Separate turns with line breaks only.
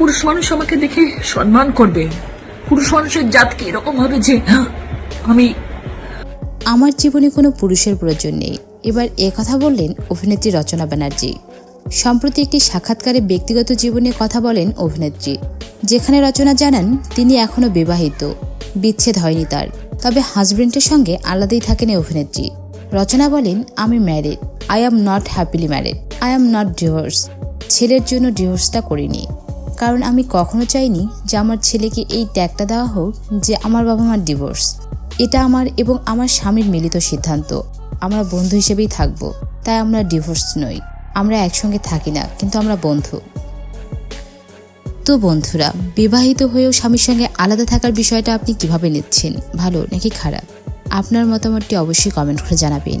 পুরুষ মানুষ আমাকে দেখে সম্মান করবে। পুরুষ মানুষের জাত কি এরকম হবে যে আমি
আমার জীবনে কোনো পুরুষের প্রয়োজন নেই। এবার কথা বললেন অভিনেত্রী রচনা ব্যানার্জি। সম্প্রতি একটি সাক্ষাৎকারে ব্যক্তিগত জীবনে কথা বলেন অভিনেত্রী, যেখানে রচনা জানান, তিনি এখনও বিবাহিত, বিচ্ছেদ হয়নি তার, তবে হাজব্যান্ডের সঙ্গে আলাদাই থাকেন অভিনেত্রী। রচনা বলেন, আমি married I am not happily married I am not divorce ছেলের জন্য ডিভোর্সটা করিনি। কারণ আমি কখনো চাইনি যে আমার ছেলেকে এই ত্যাগটা দেওয়া হোক যে আমার বাবা মার ডিভোর্স এটা আমার এবং আমার স্বামীর মিলিত সিদ্ধান্ত। আমরা বন্ধু হিসেবেই থাকব, তাই আমরা ডিভোর্স নই। আমরা একসঙ্গে থাকি না, কিন্তু আমরা বন্ধু। তো বন্ধুরা, বিবাহিত হয়েও স্বামীর সঙ্গে আলাদা থাকার বিষয়টা আপনি কীভাবে নিচ্ছেন, ভালো নাকি খারাপ? আপনার মতামতটি অবশ্যই কমেন্ট করে জানাবেন।